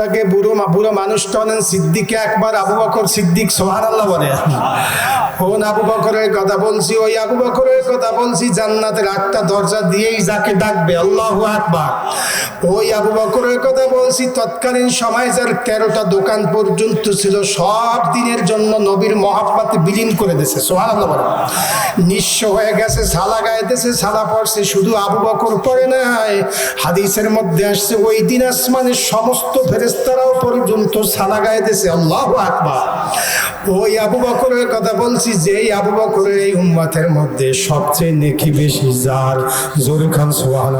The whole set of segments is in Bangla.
মানুষটাকে বুড়ো বুড়ো মানুষটা হলেন সিদ্দিকে একবার আবু বকর সিদ্দিক সোহান আল্লাহ বলে। কোন আবু বকরের কথা বলছি, ওই আবু বকরের কথা বলছি, জান্নাতের আটটা দরজা দিয়েই যাকে ডাকবে, আল্লাহ আকবার। ওই আবু বকরের কথা বলছি, তৎকালীন সময় যার তেরোটা দোকান পর্যন্ত ছিল, সব দিনের জন্য নবীর মহাব্বাতে বিলীন করে দিয়েছে সোহান আল্লাহ বলে। নিঃস্ব হয়ে গেছে, সালা গাইতেছে, সালা পড়ছে, শুধু আবু বকর পড়ে নাই। হাদিসের মধ্যে আসছে, ওই দিন আসমানের সমস্ত ফেরেস্তারাও পর্যন্ত সালা গাইতেছে, আল্লাহ আকবার। ওই আবু বকরের কথা বলছি যে আবু বকরের এই উম্মতের মধ্যে সবচেয়ে নেকি বেশি, যার জোরে খান সোহান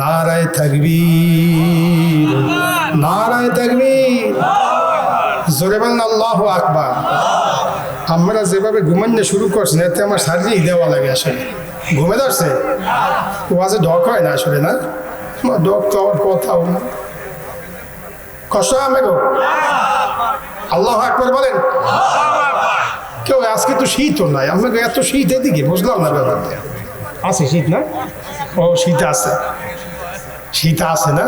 নারায় থাকবীর নারায় থাকবীর জোরে বলেন, আল্লাহ আকবার। আমরা যেভাবে ঘুমানো শুরু করছি, এতে আমার শারীরিক দেওয়া লাগে আসলে। ঘুমে ধরছে? ওয়াজে ডক হয় না আসলে, না? আমার ডক তো কথাও না। কষ্ট হয় আমাকে আল্লাহ আকবর বলেন। কেউ আজকে তো শীতও নাই আমাকে এত শীত এদিকে বুঝলাম না ব্যাপারটা। আছে শীত না? ও শীত আছে। শীত আছে না?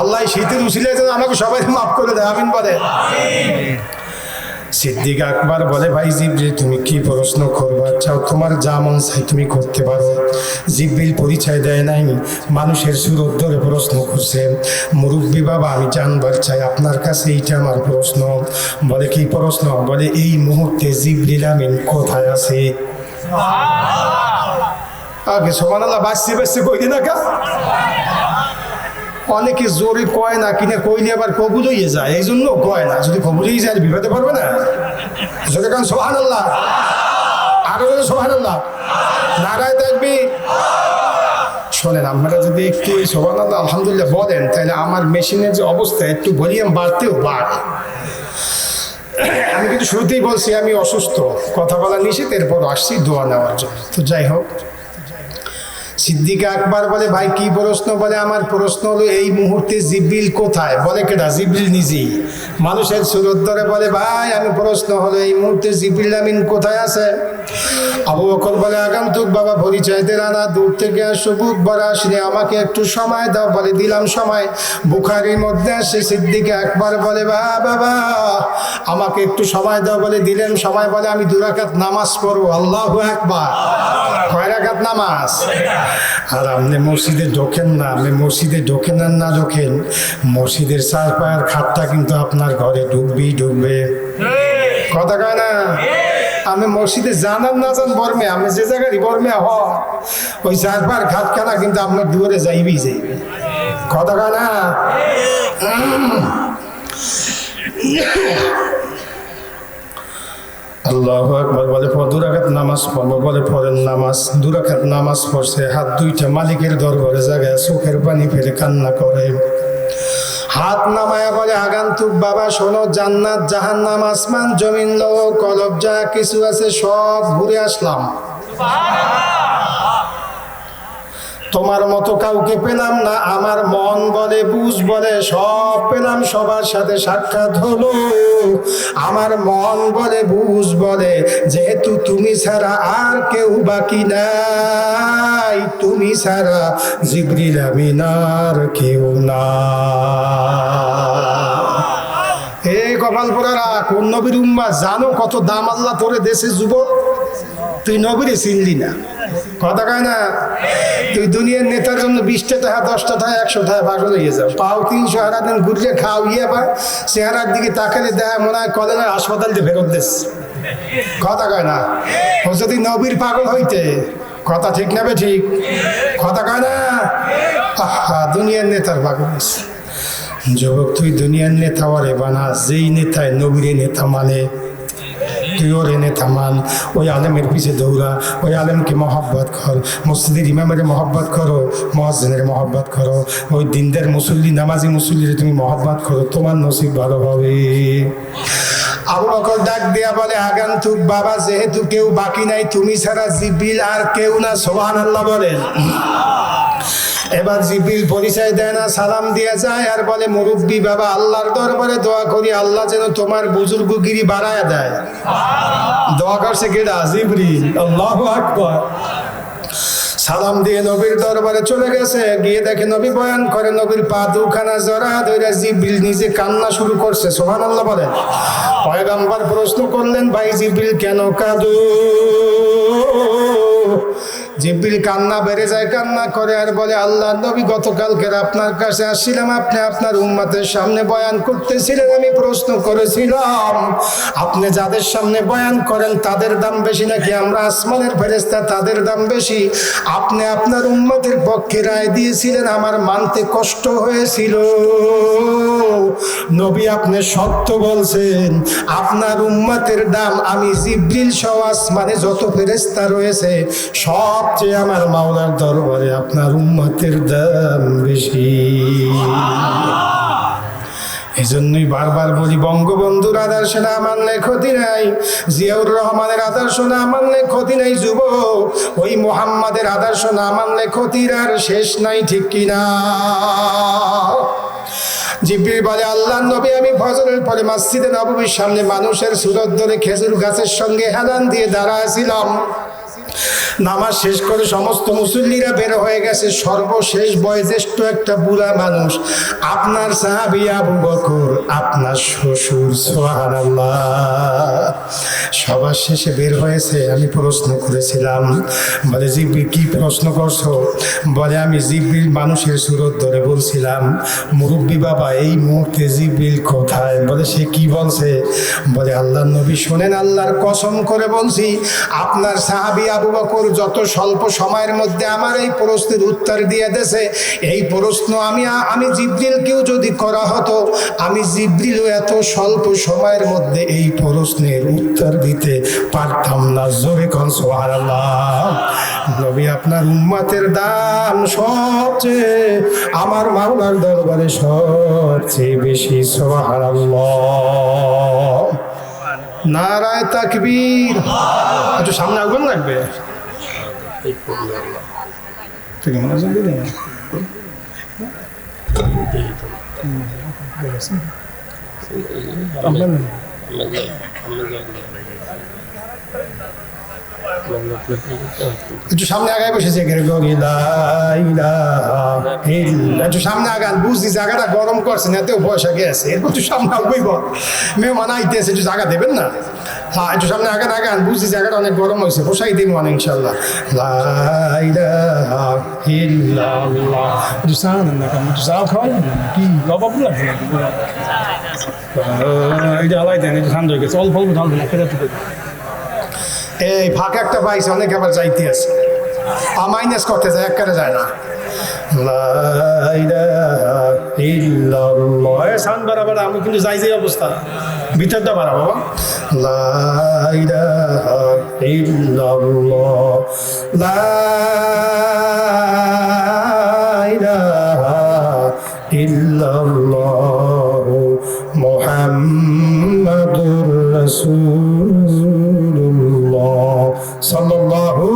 আল্লাহ শীতের উচিলে যেন আমাকে সবাই মাফ করে দেয় আমিন বলে সিদ্দিক আকবর বলে, ভাই জিব্রিল, তুমি কি প্রশ্ন করবা? চাও তোমার যা মন চাই তুমি করতে পারো। জিব্রিল পরিচয় দেয় নাই। মানুষের সুরত ধরে প্রশ্ন করছে, মুরব্বী বাবা, আমি জানবার চাই, আপনার কাছে এইটা আমার প্রশ্ন। বলে, কি প্রশ্ন? বলে, এই মুহূর্তে জিব্রিল আমিন কোথায় আছে? আগে সমান আল্লাহ বাঁচতে বাঁচতে কই দিন কা? অনেকে জোরে কয় না, কিনে কইলে আবার কবুল হয়ে যায়। এই জন্য কয় না, যদি কবুল হয়ে যায়, বিপদে পারবে না। জোরে কারণ সোহান আল্লাহ আরও বলে সোহান আল্লাহ নারায় দেখবি শোনেন, আপনারা যদি একটু এই সোহান আল্লাহ আলহামদুলিল্লাহ বলেন, তাহলে আমার মেশিনের যে অবস্থা, একটু ভলিউম বাড়তেও বাড়ে আমি কিন্তু শুরুতেই বলছি, আমি অসুস্থ। কথা বলা নিষেধ এরপর আসছি দোয়া নেওয়ার জন্য। তো যাই হোক সিদ্দিক আকবর বলে, ভাই, কি প্রশ্ন? বলে, আমার প্রশ্ন হলো, এই মুহূর্তে জিব্রিল কোথায়? বলে কেটা জিব্রিল নিজেই। মানুষের সুরত ধরে বলে, ভাই, আমি প্রশ্ন হলো, এই মুহূর্তে জিব্রিল আমিন কোথায় আছে? আবু বকর বলে, আগন্তুক বাবা, পরিচয় দে না দূর থেকে আসো বুক ভরা আসলে আমাকে একটু সময় দাও। বলে, দিলাম সময়। বুখারির মধ্যে আসে সিদ্দিক একবার বলে, বা, বাবা, আমাকে একটু সময় দাও। বলে, দিলেন সময়। বলে, আমি দুরাকাত নামাজ পড়ব। আল্লাহ একবার কয় রাকাত নামাজ? আর আপনি মসজিদে ঢোকেন না, আপনি মসজিদে ঢোকেন আর না ঢোকেন, মসজিদের চার পায়ের খাতটা কিন্তু আপনার ঘরে ঢুকবেই ঢুকবে। কথা কয় না? আমি মসজিদে জানান না জান বর্মে, আমি যে জায়গায় বর্মে হ, ওই চার পায়ের খাটখানা কিন্তু আপনার দুয়ারে যাইবি যাইবে কথা কয় না? বলে নামাজ বলে নামাজ নামাজ পড়ছে, হাত দুইটা মালিকের পানি করে। হাত নামায়া বলে বাবা জান্নাত আসমান, জমিন, লোক, কলব, যা কিছু আছে সব ঘুরে আসলাম। তোমার মতো কাউকে পেলাম না, আমার মন বলে, বুঝ বলে, সব পেলাম, সবার সাথে সাক্ষাৎ হলো। আমার মন বলে, বুঝ বলে, যেহেতু তুমি ছাড়া আর কেউ বাকি নাই, তুমি ছাড়া জিবরিল আমিনার কেউ না এ কপাল পোড়ারা কোন নবীর উম্মা জানো কত দাম আল্লাহ তোরে দেশে যুবক? তুই নবীরে চিনলি না। কথা কয় না, তুই দুনিয়ার নেতার জন্য বিশটা টাকা দশটা টাকা একশো টাকা পাগল হয়ে যাও পাও তিনশো হারা দিন ঘুরলে খাও ইয়ে বা চেহারার দিকে তাকালে দেখা মনে হয় কলেজের হাসপাতাল দিয়ে ফেরত দিস কথা কয় না, ও যদি নবীর পাগল হইতে, কথা ঠিক নেবে ঠিক? কথা কয় না, আহা, দুনিয়ার নেতার পাগল। যুবক, তুই দুনিয়ার নেতা বানা, যেই নেতায় নবীরে নেতা মানে তুই ওর এনে থামান ওই আলেমের পিছে দৌড়া, ওই আলেমকে মহব্বত কর। মসজিদের ইমামের মহব্বত করো, মহাজনের মহব্বত করো। ওই দিনদের মুসল্লি, নামাজি মুসল্লির তুমি মহব্বত করো, তোমার নসিব ভালো হবে। আবু বকর ডাক দেয়া বলে, আগান্তুক বাবা, যেহেতু কেউ বাকি নাই, তুমি ছাড়া জিবিল আর কেউ না। সোহান আল্লাহ বলেন। এবার জিবিল পরিচয় দেয় না সালাম দিয়ে যায় আর বলে মুরব্বী বাবা আল্লাহর দরবারে দোয়া করি আল্লাহ যেন তোমার বুজুর্গগিরি বাড়ায় দেয়। দোয়া করছে কেডা? জিবরিল। আল্লাহু আকবার। সালাম দিয়ে নবীর দরবারে চলে গেছে। গিয়ে দেখে নবী বয়ান করে নবীর পা দুখানা জরা ধরে জিব্রিল নিজে কান্না শুরু করছে। সোহান আল্লাহ বলেন পয়গাম্বার প্রশ্ন করলেন ভাই জিব্রিল কেন কাঁদু? জিব্রিল কান্না বেড়ে যায়, কান্না করে আর বলে আল্লাহ নবী গতকালকের আপনার কাছে আসছিলাম, আপনি আপনার উম্মাতের সামনে বয়ান করতেছিলেন, আমি প্রশ্ন করেছিলাম, আপনি যাদের সামনে বয়ান করেন তাদের দাম বেশি নাকি? আমরা আসমানের ফেরেস্তা তাদের দাম বেশি। আপনি আপনার উম্মতের পক্ষে রায় দিয়েছিলেন, আমার মানতে কষ্ট হয়েছিল। নবী আপনি সত্য বলছেন, আপনার উম্মতের দাম আমি জিব্রিল সহ আসমানে যত ফেরেস্তা রয়েছে সবচেয়ে আমার মাওলার দরবারে আপনার উম্মতের দাম বেশি। এই জন্যই বারবার বলি, বঙ্গবন্ধুর আদর্শ না মানলে ক্ষতি নাই, জিয়াউর রহমানের আদর্শ না মানলে ক্ষতি নাই যুব ওই মোহাম্মদের আদর্শ না মানলে ক্ষতির আর শেষ নাই, ঠিক কিনা জিব্রিল বলে আল্লাহ নবী, আমি ফজরের পরে মসজিদে নববীর সামনে মানুষের সুরত খেজুর গাছের সঙ্গে হেলান দিয়ে দাঁড়াছিলাম নামাজ শেষ করে সমস্ত মুসল্লিরা বের হয়ে গেছে। সর্বশেষ বয়োজ্যেষ্ঠ একটা বুড়া মানুষ। আপনার সাহাবি আবু বকর, আপনার শ্বশুর সোহান সবার শেষে বের হয়েছে। আমি প্রশ্ন করেছিলাম, বলে জিব্বির কি প্রশ্ন করছ? বলে, আমি জিব্বির মানুষের সুরত ধরে বলছিলাম, মুরব্বী বাবা, এই মুহূর্তে জিব্বিল কোথায়? বলে, সে কি বলছে? বলে আল্লাহ নবী শোনেন, আল্লাহর কসম করে বলছি, আপনার সাহাবি আবু বকর যত স্বল্প সময়ের মধ্যে আমার এই প্রশ্নের উত্তর দিয়ে দেছে, এই প্রশ্ন আমি আমি জিব্রিলকেও যদি করা হতো, আমি জিব্রিলও এত স্বল্প সময়ের মধ্যে এই প্রশ্নের উত্তর দিতে পারতাম না। জোরে কন সুবহানাল্লাহ। নবী আপনার উম্মাতের দাম সবচেয়ে আমার মাওলার দরবারে সবচেয়ে বেশি, সুবহানাল্লাহ। নারায় তাকবীর। একটু সামনে আগুন লাগবে? আমরা একটু সামনে আগায় বসেছে একটু সামনে আগান, বুঝছি জায়গাটা গরম করছেন এতেও পয়সা গেছে। এরপর একটু সামনে আগুই বল মেহমান আইতেছে, একটু জায়গা দেবেন না? হ্যাঁ একটু সামনে আগান আগান, বুঝছি জায়গাটা অনেক গরম হয়েছে, বসাই দিন মানে ইনশাল্লাহ একটু চা নেন না খাওয়াই কি অভাব গেছে। অল্প অল্প ঠান্ডা খেতে এই ফাঁকা একটা পাইছে অনেক আবার যাইতে আছে। মাইনাস করতে যায় একবারে যায় না। সাউন্ড বাড়াবার আমি কিন্তু যাই যাই অবস্থা। ভিতরটা বাড়াবো মোহাম্মদুর রসুল্লাহ সাল্লাল্লাহু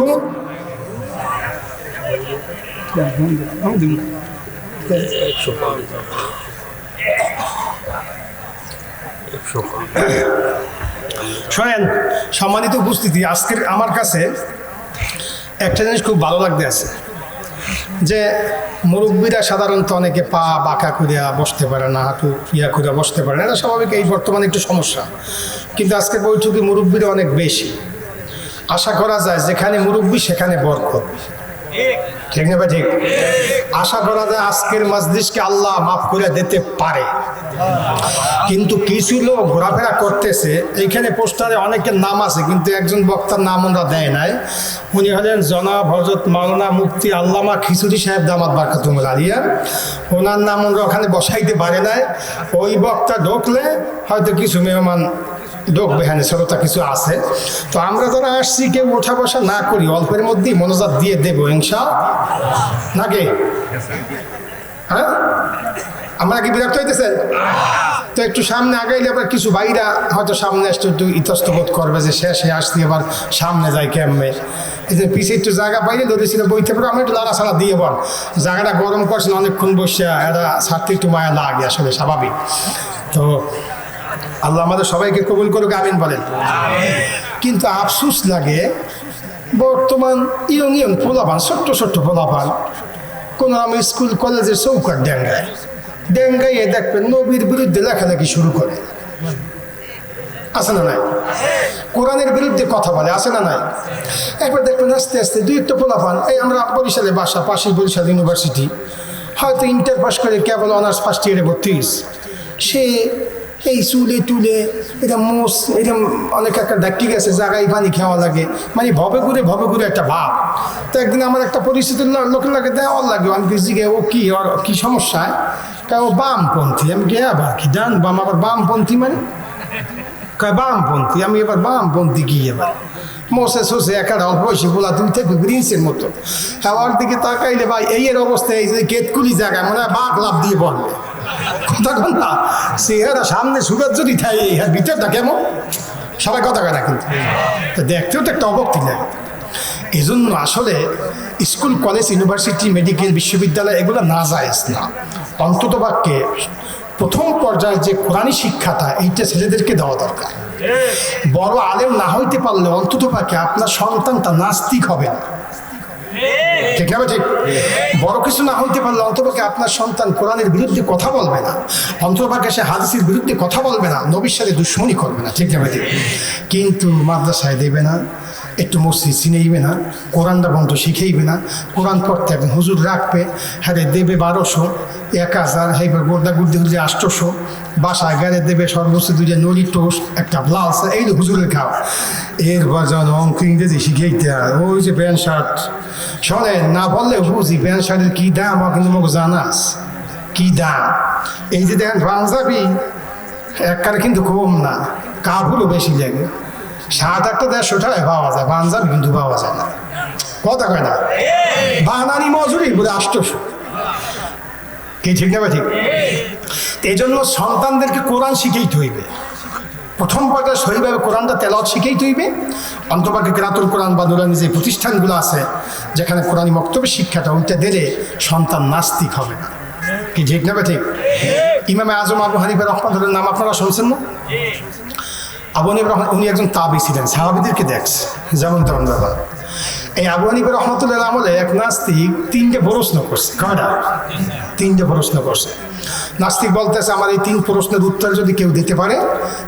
সম্মানিত উপস্থিতি, আজকের আমার কাছে একটা জিনিস খুব ভালো লাগতে আছে। যে মুরব্বীরা সাধারণত অনেকে পা বাঁকা করিয়া বসতে পারে না, হাঁটু ইয়া করিয়া বসতে পারে না, এটা স্বাভাবিক, এই বর্তমানে একটু সমস্যা। কিন্তু আজকের বৈঠকে মুরব্বীরা অনেক বেশি। আশা করা যায় যেখানে মুরব্বী, সেখানে বরকত। ঠিক না ভাই? ঠিক। আশা করা যায় আজকের মাজলিসকে আল্লাহ মাফ করে দিতে পারে। কিন্তু কিছু লোক ঘোরাফেরা করতেছে। এইখানে পোস্টারে অনেকের নাম আছে, কিন্তু একজন বক্তার নাম ওরা দেয় নাই। উনি হলেন জনাব হজরত মাওলানা মুক্তি আল্লামা খিচুড়ি সাহেব দামাত বারকাতুমুল আলিয়া। ওনার নাম ওরা ওখানে বসাইতে পারে নাই। ওই বক্তা ঢুকলে হয়তো কিছু মেহমান ঢুকবে হ্যাঁ শ্রোতা কিছু আছে। তো আমরা যারা আসছি, কেউ ওঠা বসা না করি, অল্পের মধ্যেই মনোজাত দিয়ে দেবো, ইনশা। নাকি? হ্যাঁ? আমরা কি বিরক্ত হইতেছেন তো একটু সামনে আগাইলে আবার কিছু বাইরা হয়তো সামনে আসতে একটু ইতস্তবোধ করবে যে শেষে আসতে আবার সামনে যায় ক্যাম্পে এই যে পিছিয়ে একটু জায়গা পাইলে ধরেছিল বইতে পারো, আমি একটু লাড়া ছাড়া দিয়ে বল। জায়গাটা গরম করছেন অনেকক্ষণ বসে এরা ছাড়তে একটু মায়া লাগে আসলে, স্বাভাবিক। তো আল্লাহ আমাদের সবাইকে কবুল করুক, আমিন বলেন। কিন্তু আফসুস লাগে, বর্তমান ইয়ং ইয়ং পোলাপান, ছোট্ট ছোট্ট পোলাপান, কোনো আমি স্কুল, কলেজের চৌকার ডেঙ্গায়। ডেঙ্গাইয়ে দেখবেন নবীর বিরুদ্ধে লেখালেখি শুরু করে। আছে না নাই? কোরআনের বিরুদ্ধে কথা বলে, আছে না নাই? একবার দেখবেন আস্তে আস্তে দুই একটা পোলাপান, এই আমরা বরিশালে বাসা পাশে বরিশাল ইউনিভার্সিটি, হয়তো ইন্টার পাস করে কেবল অনার্স ফার্স্ট ইয়ারে ভর্তি সে এই চুলে টুলে এরকম মোষ এরকম অনেক একটা ডাকি গেছে জায়গায় পানি খাওয়া লাগে। মানে ভবে ঘুরে ভবে ঘুরে একটা ভাব। তো একদিন আমার একটা লো- লোকের লাগে দেওয়ার লাগে, আমি জিগে ও কি, ওর কি সমস্যা? কা ও বামপন্থী। আমি কে, আবার কি ডান বাম আবার বামপন্থী মানে? কয়, বামপন্থী। আমি এবার বামপন্থী কি এবার? মোসে সোসে একা অল্প বয়সী বলা দুই থেকে গ্রিন্সের মতো। আমার দিকে তাকাইলে ভাই, এই এর অবস্থা, এই যে কেতকুলি জায়গায় মনে হয় বাঘ লাভ দিয়ে বলবে কথা কন না। চেহারা সামনে সুগার যদি থাকে এই ভিতরটা কেমন? সবাই কথা না কিন্তু। দেখতেও তো একটা অবক্তি লাগে। এই জন্য আসলে স্কুল কলেজ ইউনিভার্সিটি মেডিকেল বিশ্ববিদ্যালয় এগুলো না যায় না। অন্তত বাক্যে প্রথম পর্যায়ে যে কোরআনী শিক্ষাটা এইটা ছেলেদেরকে দেওয়া দরকার। বড় আলেম না হইতে পারলে অন্তত পাকে আপনার সন্তানটা নাস্তিক হবে না। ঠিক না ঠিক বড় কিছু না হইতে পারলে অন্তপাকে আপনার সন্তান কোরআনের বিরুদ্ধে কথা বলবে না। অন্তপাকে সে হাদিসের বিরুদ্ধে কথা বলবে না। নবীর সাথে দুশ্মনী করবে না। ঠিক না ঠিক কিন্তু মাদ্রাসায় দেবে না। একটু মসজিদ চিনেইবে না কোরআনটা বন্ধ শিখেইবে না, কোরআন পড়তে এখন হুজুর রাখবে হ্যাঁ দেবে বারোশো, এক হাজার হেবার গোর্দা গুর্দি হলে আষ্টশো বাসায় গেলে দেবে সর্বোচ্চ দুইটা নলি টোস্ট, একটা ব্লাউজ, এই হুজুরের খাওয়া। এরপর যখন অঙ্ক ইংরেজি শিখেইতে হয়। ওই যে প্যান্ট শার্ট। শোনেন, না বললে বুঝি প্যান্ট শার্টের কী দাম, আমার কিন্তু আমাকে জানাস কী দাম? এই যে দেখেন, পাঞ্জাবি একবারে কিন্তু কম না, কাপড়ও বেশি লাগে। সাত আটটা দেড়শো টাকায় পাওয়া যায় পাঞ্জাবি কিন্তু পাওয়া যায় না। কথা কয় না? বানানি মজুরি বলে আষ্টশো। কি ঠিক না ঠিক? এই জন্য সন্তানদেরকে কোরআন শিখেইতে হইবে। প্রথম পর্যায়ে সহিভাবে কোরআনটা তেলাওয়াত শিখেই তৈবে অন্তপাকে কেরাতুল কোরআন বা নুরানি যে প্রতিষ্ঠানগুলো আছে, যেখানে কোরআনী বক্তব্য শিক্ষাটা ওইটা দিলে সন্তান নাস্তিক হবে না। কি ঠিক না ঠিক? ইমামে আজম আবু হানিফা রহমানের নাম আপনারা শুনছেন না? আবু হানিফ রহমান উনি একজন তাবি ছিলেন, সাহাবিদেরকে দেখছে যেমন তেমন ব্যাপার এই আবু হানিফা রহমতুল্লাহ আমলে এক নাস্তিক তিনটে প্রশ্ন করছে কয়টা তিনটে প্রশ্ন করছে। নাস্তিক বলতেছে, আমার এই তিন প্রশ্নের উত্তর যদি কেউ দিতে পারে,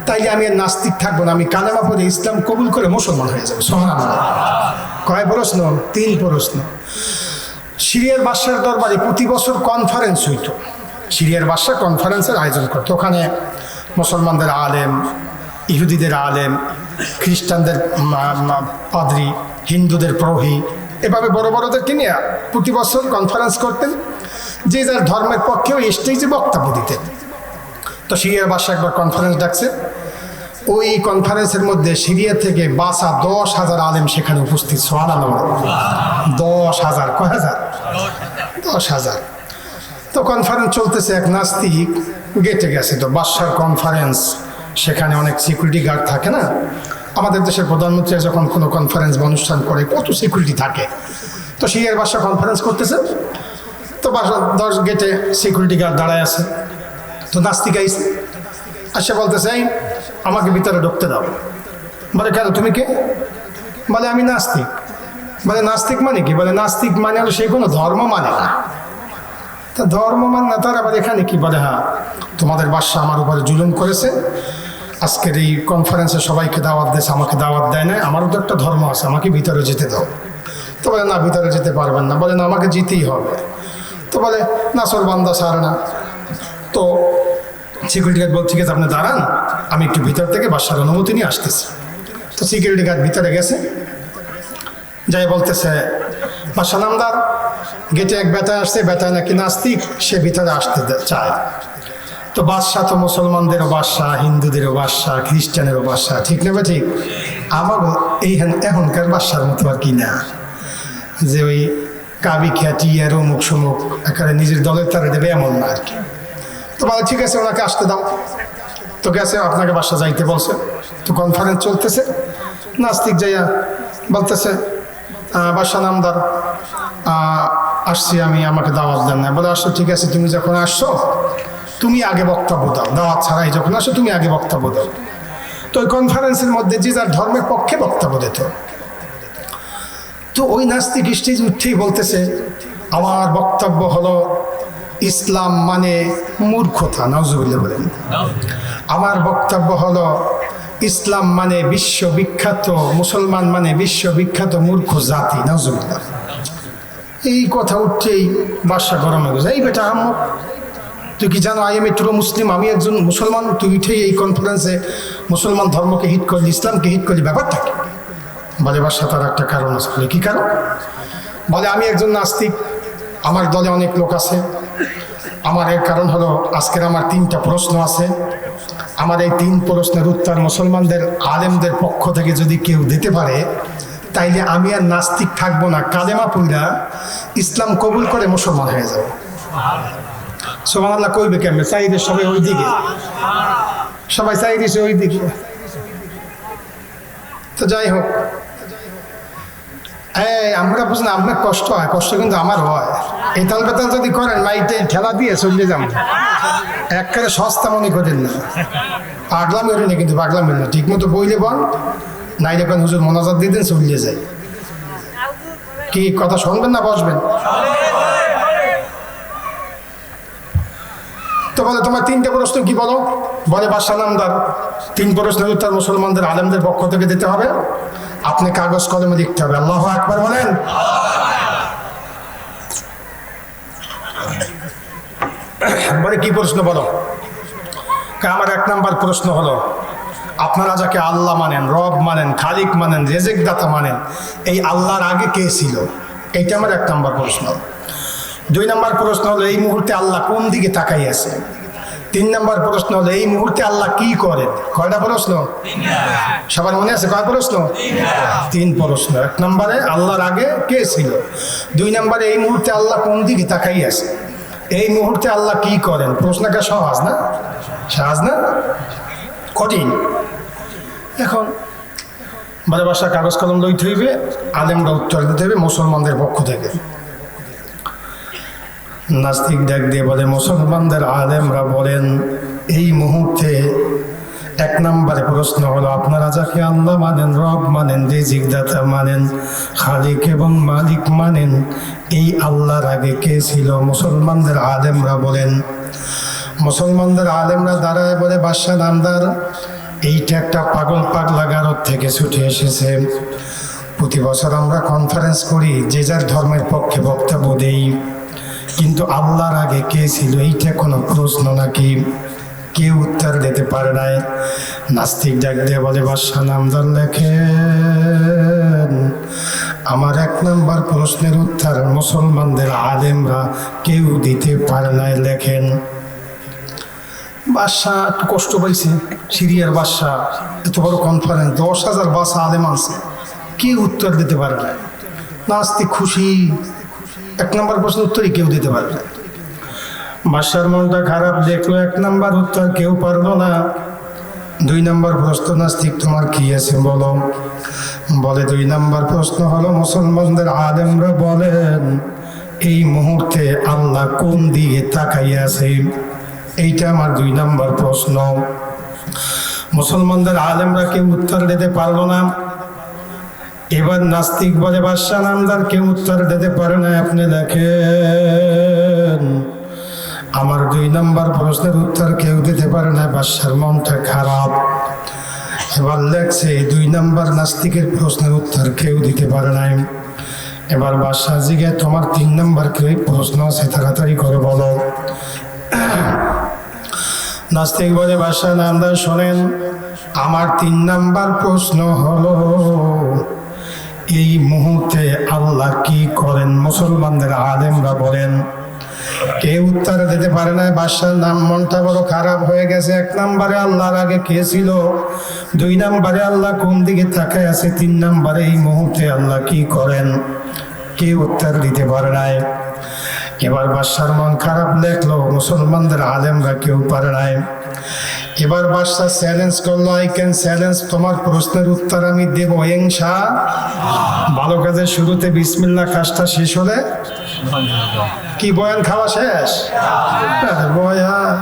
তাইলে আমি আর নাস্তিক থাকব না, আমি কালেমা পরে ইসলাম কবুল করে মুসলমান হয়ে যাব। সোহান কয় প্রশ্ন? তিন প্রশ্ন। সিরিয়ার বাদশার দরবারে প্রতি বছর কনফারেন্স হইতো। সিরিয়ার বাদশা কনফারেন্সের আয়োজন করতো। ওখানে মুসলমানদের আলেম ইহুদিদের আলেম, খ্রিস্টানদের পাদ্রি, হিন্দুদের প্রহি, এভাবে বড় বড়দেরকে নিয়ে প্রতি বছর কনফারেন্স করতেন, যে যার ধর্মের পক্ষেও স্টেজে বক্তব্য দিতেন। তো সিরিয়ার বাদশা একবার কনফারেন্স ডাকছে। ওই কনফারেন্সের মধ্যে সিরিয়া থেকে বাসা দশ হাজার আলেম সেখানে উপস্থিত সোহান আলম দশ হাজার, কয় হাজার? দশ হাজার। তো কনফারেন্স চলতেছে এক নাস্তিক গেটে গেছে, তো বাদশার কনফারেন্স সেখানে অনেক সিকিউরিটি গার্ড থাকে না? আমাদের দেশের প্রধানমন্ত্রী যখন কোনো কনফারেন্স বা অনুষ্ঠান করে, কত সিকিউরিটি থাকে? তো সিরিয়ার বাদশা কনফারেন্স করতেছে। তো বাসা দশ গেটে সিকিউরিটি গার্ড দাঁড়ায় আছে। তো নাস্তিক আইসে আসে বলতেছে, এই, আমাকে ভিতরে ঢুকতে দাও। বলে, কেন, তুমি কে? বলে, আমি নাস্তিক। বলে, নাস্তিক মানে কি? বলে, নাস্তিক মানে হলো সে কোনো ধর্ম মানে না। তা ধর্ম মানে না, তার আবার এখানে কি? বলে হ্যাঁ তোমাদের বাদশা আমার উপরে জুলুম করেছে। আজকের এই কনফারেন্সে সবাইকে দাওয়াত দিয়েছে, আমাকে দাওয়াত দেয় না আমারও তো একটা ধর্ম আছে, আমাকে ভিতরে যেতে দাও। তো বলে, না, ভিতরে যেতে পারবেন না। বলে, না, আমাকে যেতেই হবে। তো বলে বান্দা সার না। তো সিকিউরিটি গার্ড বল ঠিক আছে, আপনি দাঁড়ান, আমি একটু ভিতর থেকে বাসার অনুমতি নিয়ে আসতেছি। তো সিকিউরিটি গার্ড ভিতরে গেছে। যাই বলতেছে, বাসা নামদার গেটে এক বেটা আসছে বেটা নাকি নাস্তিক, সে ভিতরে আসতে চায়। তো বাদশাহ তো মুসলমানদেরও বাদশাহ হিন্দুদেরও বাদশাহ খ্রিস্টানেরও বাদশাহ, ঠিক নেবে ঠিক আমারও এই এখনকার বাদশার মতো আর কি না। যে ওই কাবি খ্যাটি আর অমুক সমুক একেবারে নিজের দলের তারা দেবে এমন না আর কি। তো বলে ঠিক আছে, ওনাকে আসতে দাও। তো গেছে, আপনাকে বাসা যাইতে বলছে। তো কনফারেন্স চলতেছে। নাস্তিক যাইয়া বলতেছে বাসা নামদার আসছি আমি, আমাকে দাওয়াত দেন না। বলে, আসো, ঠিক আছে, তুমি যখন আসছো তুমি আগে বক্তব্য দাও। দাওয়াত ছাড়াই যখন আসো তুমি আগে বক্তব্য দাও। তো ওই কনফারেন্সের মধ্যে যে যার ধর্মের পক্ষে বক্তব্য দিত। তো ওই নাস্তিক স্টেজ উঠেই বলতেছে, আমার বক্তব্য হলো, ইসলাম মানে মূর্খতা নজরুল্লাহ বলেন। আমার বক্তব্য হলো, ইসলাম মানে বিশ্ববিখ্যাত, মুসলমান মানে বিশ্ববিখ্যাত মূর্খ জাতি নজরুল্লাহ এই কথা উঠছেই বাসা গরম হয়ে গেছে। এই বেটা আহমদ তুই কি জানো I am a true Muslim আমি একজন মুসলমান, তুই উঠেই এই কনফারেন্সে মুসলমান ধর্মকে হিট করলি ইসলামকে হিট করলি ব্যাপারটা কি? বলে, বাসা তার একটা কারণ আছে। বলে, কি কারণ? বলে, আমি একজন নাস্তিক, আমার দলে অনেক লোক আছে। আমার এর কারণ হলো, আজকের আমার তিনটা প্রশ্ন আছে। আমার এই তিন প্রশ্নের উত্তর মুসলমানদের, আলেমদের পক্ষ থেকে যদি কেউ দিতে পারে, তাইলে আমি আর নাস্তিক থাকব না। কালেমা পুইরা ইসলাম কবুল করে মুসলমান হয়ে যাব। সোমান আল্লাহ কইবে কেমনে? চাইরে সবাই ওই দিকে। সবাই চাইছে ওই দিকে। তো যাই হোক। এই, আমরা বুঝলাম, আপনার কষ্ট হয়, কষ্ট কিন্তু আমার হয়। এই তাল বেতাল যদি করেন মাইটে ঠেলা দিয়ে চলে যাম একবারে সস্তা মনে করেন না। পাগলামি করেন কিন্তু পাগলামি না। ঠিক মতো বইলে বল, নাইলে কোন হুজুর মনাজাত দিয়ে দিন চলিয়ে যায়। কি কথা শুনবেন না বসবেন? তো বলে, তোমার তিনটে প্রশ্ন কি বলো? বলে, বাদশাহ নামদার, তিন প্রশ্নের উত্তর মুসলমানদের আলেমদের পক্ষ থেকে দিতে হবে। আপনি কাগজ, কলমে লিখতে হবে। আল্লাহ একবার বলেন। বলে, কি প্রশ্ন বলো? আমার এক নাম্বার প্রশ্ন হলো, আপনারা যাকে আল্লাহ মানেন, রব মানেন, খালিক মানেন রেজেক দাতা মানেন, এই আল্লাহর আগে কে ছিল? এইটা আমার এক নাম্বার প্রশ্ন। দুই নম্বর প্রশ্ন হলো, এই মুহূর্তে আল্লাহ কোন দিকে তাকাই আছে? তিন নম্বর প্রশ্ন হলো, এই মুহূর্তে আল্লাহ কি করেন? কয়টা প্রশ্ন? সবার মনে আছে কয় প্রশ্ন? তিন প্রশ্ন। এক নম্বরে, আল্লাহর আগে কে ছিল? দুই নম্বরে, এই মুহূর্তে আল্লাহ কোন দিকে তাকাই আছে? এই মুহূর্তে আল্লাহ কি করেন? প্রশ্নটা সহজ না? সহজ না? কঠিন। এখন বারে বাসা কাগজ কলম লইতে হইবে, আলেমরা উত্তর দিতে হবে মুসলমানদের পক্ষ থেকে। নাস্তিক ডাক দিয়ে বলে, মুসলমানদের আলেমরা বলেন, এই মুহূর্তে এক নম্বরে প্রশ্ন হলো, আপনারা যাকে আল্লাহ মানেন, রব মানেন রিজিক দাতা মানেন, খালিক এবং মালিক মানেন, এই আল্লাহর আগে কে ছিল? মুসলমানদের আলেমরা বলেন। মুসলমানদের আলেমরা দাঁড়ায় বলে, বাদশাহ নামদার, এইটা একটা পাগল পাগলা গারদ থেকে ছুটে এসেছে। প্রতি বছর আমরা কনফারেন্স করি, যে যার ধর্মের পক্ষে বক্তব্য দেই। কিন্তু আল্লাহর আগে কে ছিল? এইটা কোনো প্রশ্ন নাকি? কেউ উত্তর দিতে পারে নাই। নাস্তিক ডাক দিয়ে বলে, বাদশাহ নামদার লেখেন। আমার এক নম্বর প্রশ্নের উত্তর, মুসলমানদের আলেমরা কেউ দিতে পারে নাই, লেখেন। বাদশাহ একটু কষ্ট পাইছে। সিরিয়ার বাদশাহ, এত বড় কনফারেন্স দশ হাজার বাসা আলেম আছে কি উত্তর দিতে পারে না নাস্তিক খুশি। এক নম্বর প্রশ্ন উত্তরই কেউ দিতে পারবে না। বাদশার মনটা খারাপ, দেখল এক নম্বর উত্তর কেউ পারল না। দুই নম্বর প্রশ্ন, নাস্তিক, তোমার কি আছে বলো? বলে, দুই নম্বর প্রশ্ন হলো, মুসলমানদের আলেমরা বলেন, এই মুহূর্তে আল্লাহ কোন দিকে তাকাইয়া আছে? এইটা আমার দুই নম্বর প্রশ্ন। মুসলমানদের আলেমরা কেউ উত্তর দিতে পারল না। এবার নাস্তিক বলে বাদশাহ নামদার কেউ উত্তর দিতে পারে না, আপনি দেখেন। আমার দুই নম্বর প্রশ্নের উত্তর কেউ দিতে পারে না, বাদশার মনটা খারাপ। এবার লেখছে দুই নম্বর নাস্তিকের প্রশ্নের উত্তর কেউ দিতে পারে নাই। এবার বাদশাহ জিগে তোমার তিন নম্বর কেউ প্রশ্ন আছে, তাড়াতাড়ি করে বলো। নাস্তিক বলে বাদশাহ নামদার শোনেন, আমার তিন নাম্বার প্রশ্ন হলো এই মুহূর্তে আল্লাহ কি করেন? মুসলমানদের আলেমরা বলেন কেউ উত্তর দিতে পারে না? বাদশার নাম মনটা বড় খারাপ হয়ে গেছে। এক নম্বরে আল্লাহর আগে কে ছিল? দুই নম্বরে আল্লাহ কোন দিকে তাকায় আছে? তিন নম্বরে এই মুহূর্তে আল্লাহ কি করেন? কেউ উত্তর দিতে পারে নাই? এবার বাদশার মন খারাপ দেখল, মুসলমানদের আলেমরা কেউ পারে নাই। এবার বাদশাহ চ্যালেঞ্জ করল আই ক্যান চ্যালেঞ্জ তোমার প্রশ্নের উত্তর আমি দেব হিংসা। ভালো কাজের শুরুতে বিসমিল্লা কাজটা শেষ হলে কি বয়ান খাওয়া শেষ? বয়ান।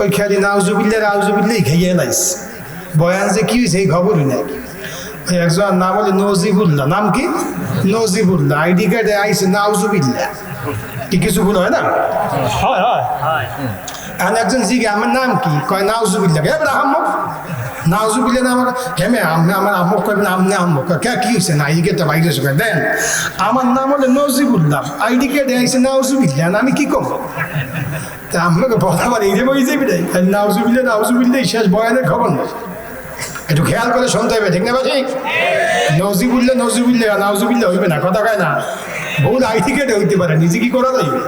ওই খেয়ালি নাউজুবিল্লা রাউজুবিল্লাই খাইয়ে লাইস বয়ান যে কি হয়েছে এই খবরই নাই। একজন নাম হলো নজিবুল্লাহ নাম কি? নজিবুল্লাহ আইডি কার্ডে আইসে নাউজুবিল্লাহ। কি কিছু ভুল হয় না? হয়। হয়। আর একজন জিগে আমার নাম কি? কয় নাউজুবিল্লাহ। এবার আহম্মক নাউজুবিল্লাহ না আমার হেমে আমনে আমার আহম্মক করবেন আমনে আহম্মক কে কি হয়েছে না আইডি কার্ডটা বাইরে কয়, দেন আমার নাম হলো নজিবুল্লাহ। আইডি কার্ডে আইসে নাউজুবিল্লাহ। আমি কি করব তা আমাকে মানে এই যে বই যাবি রে নাউজুবিল্লাহ নাউজুবিল্লাহ শেষ বয়ানের খবর। নেই একটু খেয়াল করে শুনতে হবে ঠিক না বা ঠিক। নজিবুল্লাহ নজিবুল্লাহ নাউজুবিল্লাহ হইবে না কথা কয় না। বহু আইডি কার্ডে হইতে পারে, নিজে কি করা যাইবে?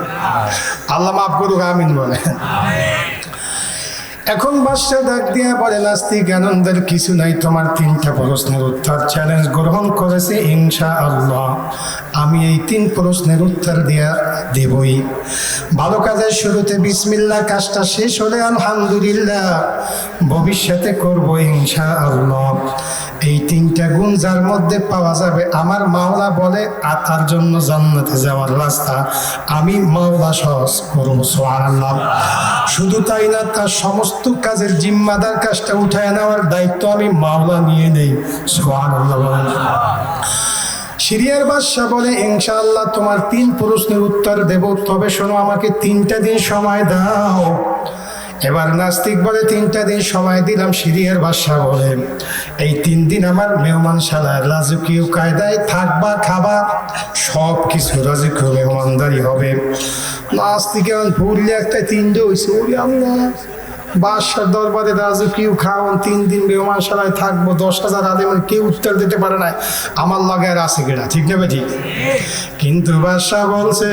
আল্লাহ মাফ করুক, আমিন বলে। এখন বাদশা ডাক দিয়া বলে, নাস্তিক আনন্দের কিছু নাই, তোমার তিনটা প্রশ্নের উত্তর চ্যালেঞ্জ গ্রহণ করেছে ইনশা আল্লাহ আমি এই তিন প্রশ্নের উত্তর দিয়া দেবই। ভালো কাজের শুরুতে বিসমিল্লাহ কাজটা শেষ হলে আলহামদুলিল্লাহ, ভবিষ্যতে করব ইনশা আল্লাহ এই তিনটা গুণ যার মধ্যে পাওয়া যাবে, আমার মাওলা বলে, আর তার জন্য জান্নাতে যাওয়ার রাস্তা আমি মাওলা সহজ করব সোহান শুধু তাই না, তার সমস্ত কাজের জিম্মাদার কাজটা উঠায় নেওয়ার দায়িত্ব আমি মাওলা নিয়ে নেই সোহান সিরিয়ার বাদশাহ বলে, ইনশাআল্লাহ তোমার তিন প্রশ্নের উত্তর দেব, তবে শোনো, আমাকে তিনটা দিন সময় দাও। এবার নাস্তিক বলে তিনটা দিন সময় দিলাম সিরিয়ার বাদশাহ বলে। এই তিন দিন আমার মেহমান সালায় রাজকীয় কায়দায় থাকবা, খাবা সব কিছু রাজকীয় মেহমানদারি হবে। নাস্তিক এখন ভুললে একটা তিনটে হয়েছে ওরে আল্লাহ। বাদশার দরবারে রাজকীয় খাওন, তিন দিন মেহমানশালায় থাকব, দশ হাজার আলেমের কেউ উত্তর দিতে পারে না। আমার লগে আছে গেড়া ঠিক না ঠিক কিন্তু বাদশাহ বলছে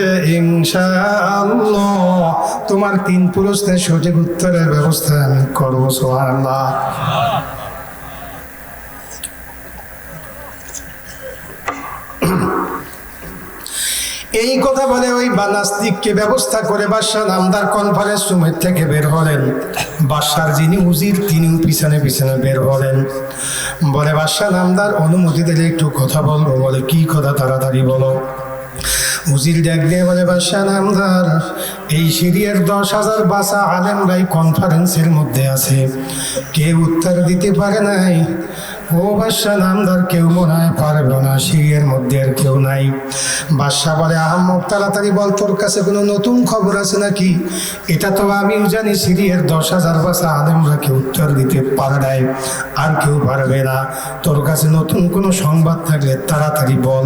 তোমার তিন প্রশ্নের সঠিক উত্তরের ব্যবস্থা আমি করব সোহাল্লাহ এই কথা বলে ওই বানাস্তিককে ব্যবস্থা করে বাদশাহ নামদার কনফারেন্স রুমের থেকে বের হলেন। বাদশার যিনি উজির, তিনিও পিছনে পিছনে বের হলেন। বলে, বাদশাহ নামদার অনুমতি দিলে একটু কথা বলব। বলে, কি কথা? তাড়াতাড়ি বলো। উজির ডাক দিয়ে বলে, বাদশাহ নামদার, এই সিরিয়ার দশ হাজার বাসা আলেমরাই কনফারেন্সের মধ্যে আছে। কেউ উত্তর দিতে পারে নাই। ও বাদশাহ কেউ মনে হয় পারবে না মধ্যে আর কেউ নাই। বলে তাড়াতাড়ি বল, তোর কাছে কোনো নতুন খবর আছে নাকি? এটা তো আমিও জানি দশ হাজার কেউ উত্তর দিতে পারে নাই, আর কেউ পারবে না। তোর কাছে নতুন কোনো সংবাদ থাকলে তাড়াতাড়ি বল,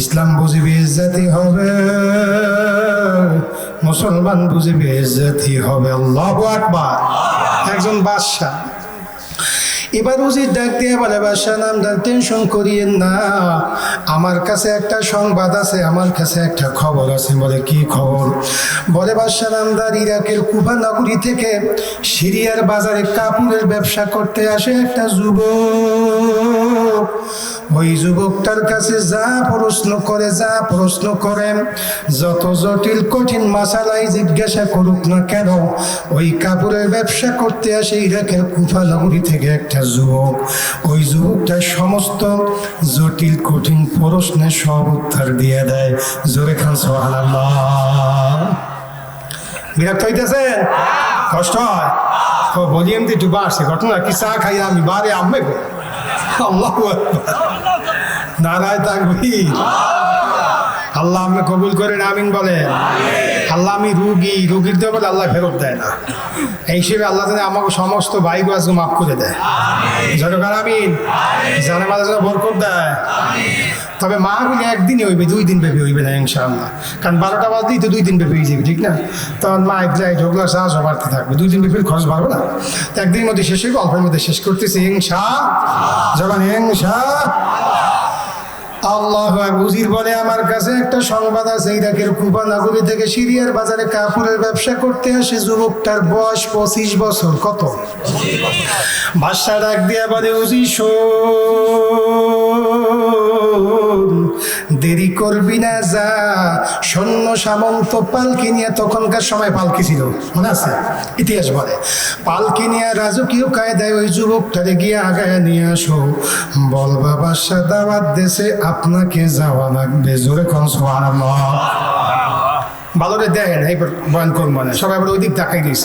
ইসলাম বুঝবি ইজ্জাতি হবে, মুসলমান বুঝবি ইজ্জাতি হবে। একজন বাদশাহ। এবার উজির ডাক দিয়ে বলে, বাদশাহ নামদার টেনশন করিয়েন না। আমার কাছে একটা সংবাদ আছে, আমার কাছে একটা খবর আছে বলে, কি খবর? বলে, বাদশাহ নামদার ইরাকের কুবা নগরী থেকে সিরিয়ার বাজারে কাপড়ের ব্যবসা করতে আসে একটা যুবক। ওই যুবকটার কাছে যা প্রশ্ন করে, যা প্রশ্ন করে, যত জটিল, কঠিন মাসালাই জিজ্ঞাসা করুক না কেন, ওই কাপড়ের ব্যবসা করতে আসে ইরাকের কুফা নগরী থেকে একটা যুবক। ওই যুবকটা সমস্ত জটিল, কঠিন প্রশ্নের সব উত্তর দিয়ে দেয়। জোরে খান সোহান বিরক্ত হইতেছেন? কষ্ট হয়? ও বলি এমনি একটু বাড়ছে। ঘটনা কি? চা খাই আমি বারে আল্লাহ নারায় থাকবি। আল্লাহ আমি কবুল করেন, আমিন বলে আল্লাহ আমি রুগী রুগীর বলে আল্লাহ ফেরত দেয় না। এই হিসেবে আল্লাহ যেন আমাকে সমস্ত বাইক আজকে মাফ করে দেয়। জনকার আমিন। জানে মাঝে যেন বরকত দেয়। তবে মা বলে একদিনই হইবে দুই দিন ব্যাপী হইবে না ইনশাআল্লাহ। কারণ বারোটা বাদ দিই তো দুই দিন ব্যাপী হয়ে যাবে ঠিক না? তখন মা এক যায় ঢোকলা সাহস বাড়তে থাকবে। দুই দিন ব্যাপীর খরচ বাড়বে না। তো একদিনের মধ্যে শেষ হইবে অল্পের মধ্যে শেষ করতেছি ইনশা যখন ইনশা আল্লাহ উজির বলে আমার কাছে একটা সংবাদ আছে ইরাকের কুবা নগরী থেকে সিরিয়ার বাজারে কাপড়ের ব্যবসা করতে আসে যুবকটার বয়স পঁচিশ বছর। কত? বাদশা ডাক দিয়া বলে উজি শোন, দেরি করবি না যা। সৈন্য সামন্ত পালকি নিয়ে তখনকার সময় পালকি ছিল, মনে আছে? ইতিহাস বলে। পালকি নিয়ে রাজকীয় কায়দায় ওই যুবকটারে গিয়ে আগায় নিয়ে আসো। বল বাবা দাওয়াত দেশে আপনাকে যাওয়া লাগবে। জোরে সোহান ভালো রে দেখেন এইবার বয়ান করুন মানে সবাই আবার ওই দিক তাকাই দিস